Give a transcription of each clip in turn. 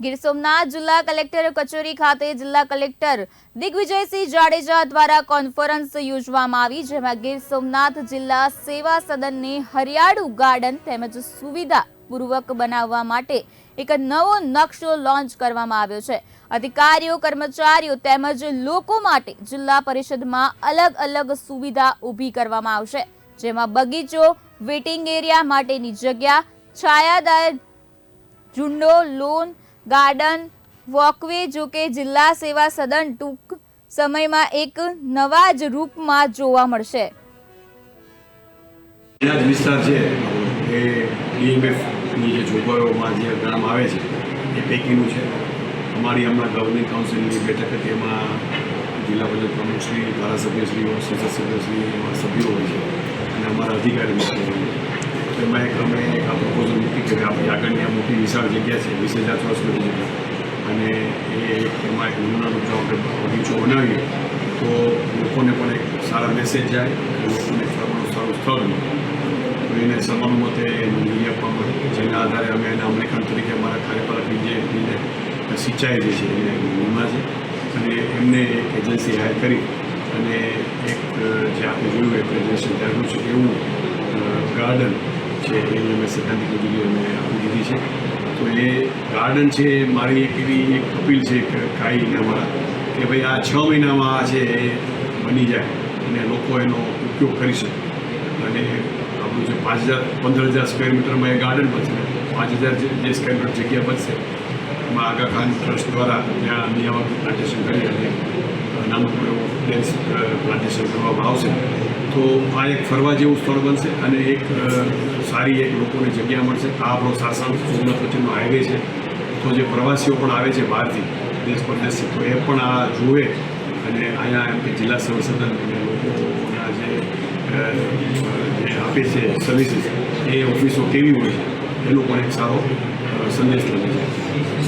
ગીર સોમનાથ જિલ્લા કલેક્ટર કચેરી ખાતે જિલ્લા કલેક્ટર દિગ્વિજયસિંહ જાડેજા દ્વારા કોન્ફરન્સ યોજવામાં આવી, જેમાં ગીર સોમનાથ જિલ્લા સેવા સદનને હરિયાળુ ગાર્ડન તેમજ સુવિધા પૂર્વક બનાવવા માટે એક નવો નકશો લોન્ચ કરવામાં આવ્યો છે. અધિકારીઓ, કર્મચારીઓ તેમજ લોકો માટે જિલ્લા પરિષદમાં અલગ અલગ સુવિધા ઊભી કરવામાં આવશે, જેમાં બગીચો, વેટિંગ એરિયા માટેની જગ્યા, છાયાદાર ઝુંડો, લોન ગાર્ડન, વોકવે, જો કે જિલ્લા સેવા સદન ટૂંક સમયમાં એક નવા જ રૂપમાં જોવા મળશે. વિસ્તાર છે, એ ડીએમએફની જે જોગવાઈઓમાં જે ગણવામાં આવે છે, એ પૈકીનું છે. અમારી હમણાં ગવર્નિંગ કાઉન્સિલની બેઠક હતી, એમાં જિલ્લા પંચાયત પ્રમુખશ્રી ધારાસભ્યશ્રીઓ સંસદ સભ્યશ્રી એમાં સભ્યો હોય છે. અને અમારા અધિકારી તો એમાં એક અમે એક આ પ્રપોઝલ મૂકી કર્યું આપણી આગળની આ મોટી વિશાળ જગ્યા છે, વીસ હજાર ચોરસ મીટર જગ્યા. અને એ એમાં એક નાનું જો આપણે બગીચો બનાવીએ, તો લોકોને પણ એક સારા મેસેજ જાય લોકોને ફરવાનું સારું સ્થળ તો એને સમાનુમતે મંજૂરી આપવા મળે જેના આધારે અમે એના અમલીકરણ તરીકે અમારા કાર્યપાલકની જે એને સિંચાઈ જે છે, એને નિમા છે. અને એમને એક એજન્સી હાયર કરી અને એક જે આપણે જોયું એ પ્રેઝન્ટેશન ત્યારનું છે, એવું ગાર્ડન છે, એની અમે સૈદ્ધાંતિક મંજૂરી અમે આપી દીધી છે. તો એ ગાર્ડન છે, મારી એક એવી એક અપીલ છે કાંઈ અમારા કે ભાઈ આ છ મહિનામાં આ છે એ બની જાય અને લોકો એનો ઉપયોગ કરી શકે. અને આપણું જે પાંચ હજાર, પંદર હજાર સ્ક્વેર મીટરમાં એ ગાર્ડન બનશે. પાંચ હજાર જે સ્ક્વેર મીટર જગ્યા બચશે એમાં આગા ખાન ટ્રસ્ટ દ્વારા ત્યાં નિયામક પ્લાન્ટેશન કરી અને નાનું પ્લાન્ટેશન કરવામાં આવશે. તો આ એક ફરવા જેવું સ્થળ બનશે અને એક સારી એક લોકોને જગ્યા મળશે. આ આપણો સાસણ સોમનાથ વચ્ચેનો હાઈવે છે. તો જે પ્રવાસીઓ પણ આવે છે બહારથી, દેશ પરદેશથી, તો એ પણ આ જુએ અને અહીંયા એમ કે જિલ્લા સંસદ લોકોના જે આપે છે સર્વિસીસ એ ઓફિસો કેવી હોય છે, એનો પણ એક સારો સંદેશ મળે છે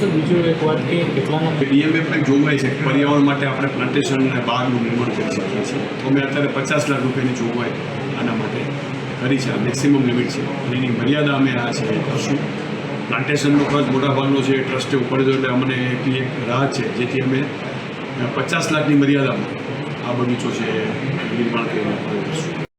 સર બીજું એક વાત કે કેટલાના ડીએમએ પણ જોગવાઈ છે પર્યાવરણ માટે આપણે પ્લાન્ટેશન અને બાગનું નિર્માણ કરી શકીએ છીએ. તો અમે અત્યારે પચાસ લાખ રૂપિયાની જોગવાઈ આના માટે કરી છે. મેક્સિમમ લિમિટ છે. અને એની મર્યાદા અમે આ છે કરશું. પ્લાન્ટેશનનો ખર્ચ મોટાભાગનો છે. ટ્રસ્ટે ઉપાડ્યો એટલે અમને એટલી એક રાહ છે. જેથી અમે પચાસ લાખની મર્યાદામાં આ બગીચો છે નિર્માણ કરીને